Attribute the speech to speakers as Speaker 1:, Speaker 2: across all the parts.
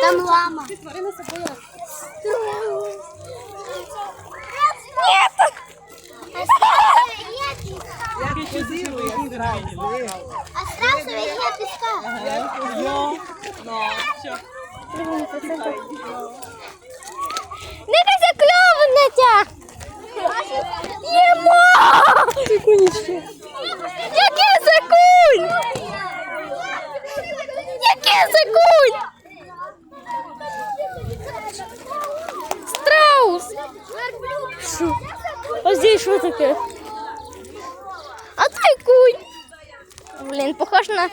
Speaker 1: Там лама. А страусові є піска.
Speaker 2: Дивися, кльовниця! Єрмо! Який це кунь? Який це кунь? Страус! Що? А здесь що таке? А цей кунь. Блін, похож на...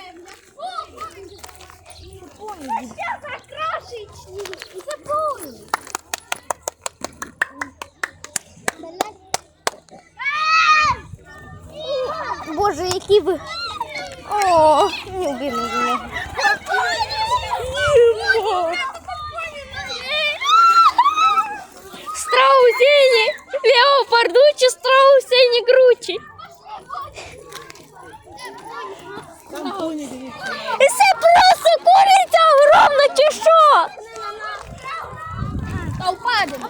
Speaker 2: Боже, які ви... І це просто куриця огромна чи що?
Speaker 1: Та впадемо.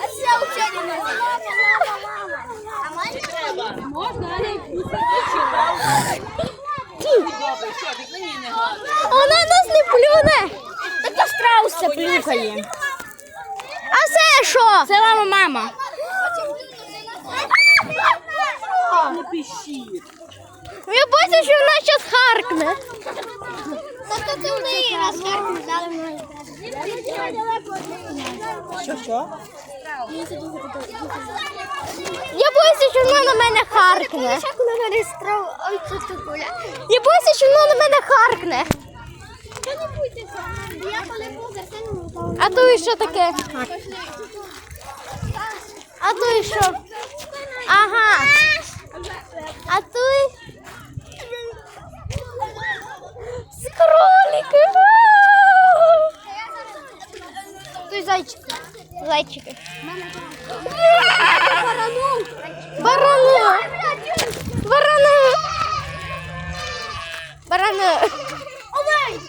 Speaker 1: А це учені нас. А можна? Можна,
Speaker 2: Вона нас не плюне. Та страус це плюхає. А це що? Це мама мама.
Speaker 3: Не пищи.
Speaker 2: Я боюся, що вона зараз харкне.
Speaker 1: Та то ти в неї розкаркнув.
Speaker 3: Що, що?
Speaker 2: Я боюся, що вона на мене харкне. Я боюся, що вона на мене харкне. А то і що таке? А то і що? Ага. А той с кроликом. Той зайчик. Зайчик.
Speaker 1: Барану. Барану. Барану. Барану. Олень.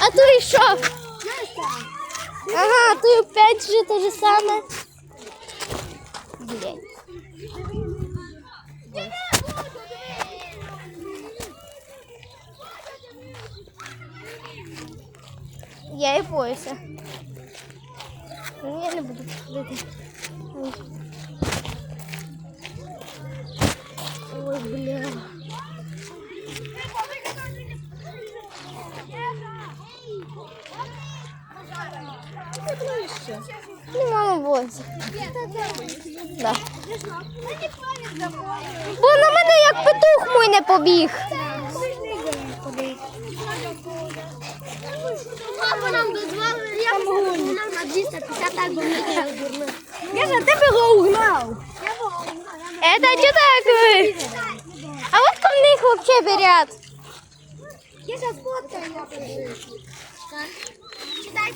Speaker 2: А то і що? Ага, то опять же те же саме. Блять. Я і боюся. Ну, Я не буду Бо на мене як петух мой не побіг.
Speaker 1: Папа нам дозволив, я нам на 250 так би дурно.
Speaker 2: Я за тебе його угнав. Это что такое? А вот ко мне их вообще берят.
Speaker 1: Я зараз фоткаю, я. Читай.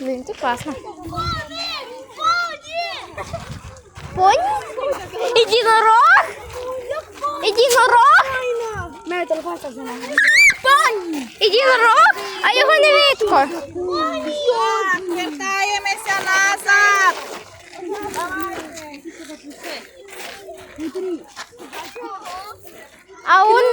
Speaker 2: Блин, это классно.
Speaker 1: Поні! Мене телефон так знає.
Speaker 2: Единорог? А його не видко.
Speaker 3: Вертаємося назад.
Speaker 2: А он...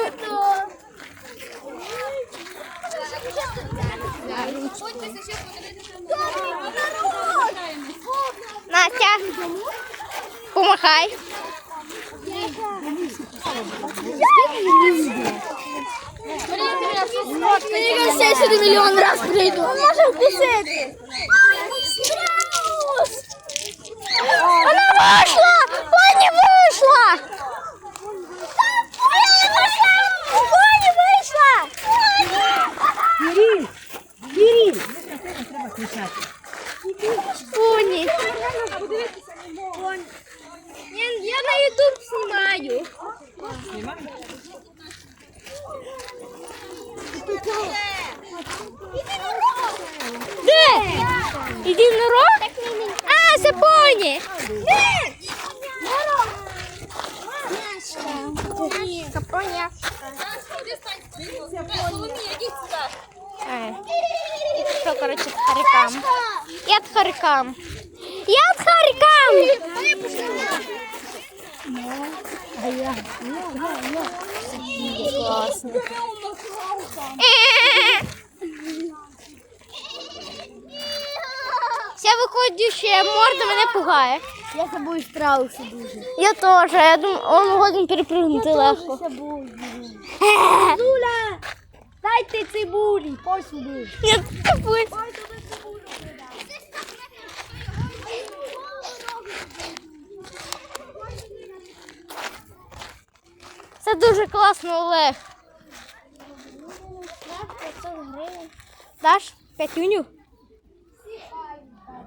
Speaker 2: Настя, Махай.
Speaker 1: Мне кажется, я сюда миллион раз приду. Он ну, может писать.
Speaker 2: Она вышла! Пони вышла! Пони вышла! Бери! Бери! Єдинорог? А, це поні. Де? Капоня. Е. Що, коротше, з харикам? Я з харикам. Я з харикам. А я. Класно. Ця виходюча морда мене пугає.
Speaker 1: Я забув страуси дуже.
Speaker 2: Я теж. Я думаю, он годин перепрыгнути легко.
Speaker 1: Зуля! Дайте цибулі, посюди.
Speaker 2: Ні, капець. Це дуже класно, Олег. Даш п'ятюню?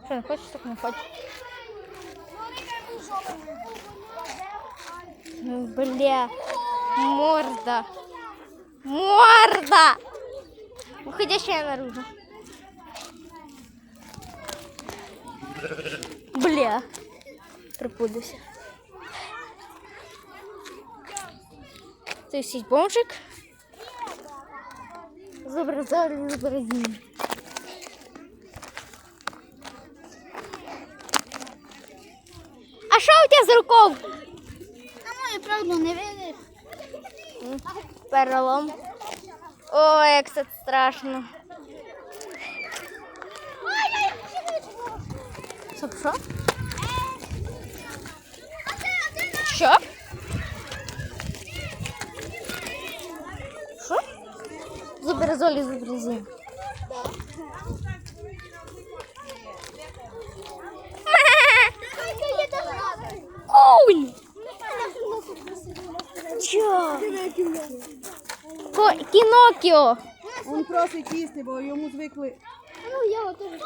Speaker 2: Що, не хочеш, так не хочеш. Ну, бля, морда. Морда! Выходящая наружу. Бля. Припудився. Це сіть бомжик. Зобразали зобразим. Що у тебе?
Speaker 1: А моє правду не видиш.
Speaker 2: Перелом. Ой, як це страшно. Стоп, що? Що? Що? Зобразолі зобразим. Кунь! Чо? Ко- Кінокіо.
Speaker 3: Він просить їсти, бо йому звикли.
Speaker 1: Ну, я теж.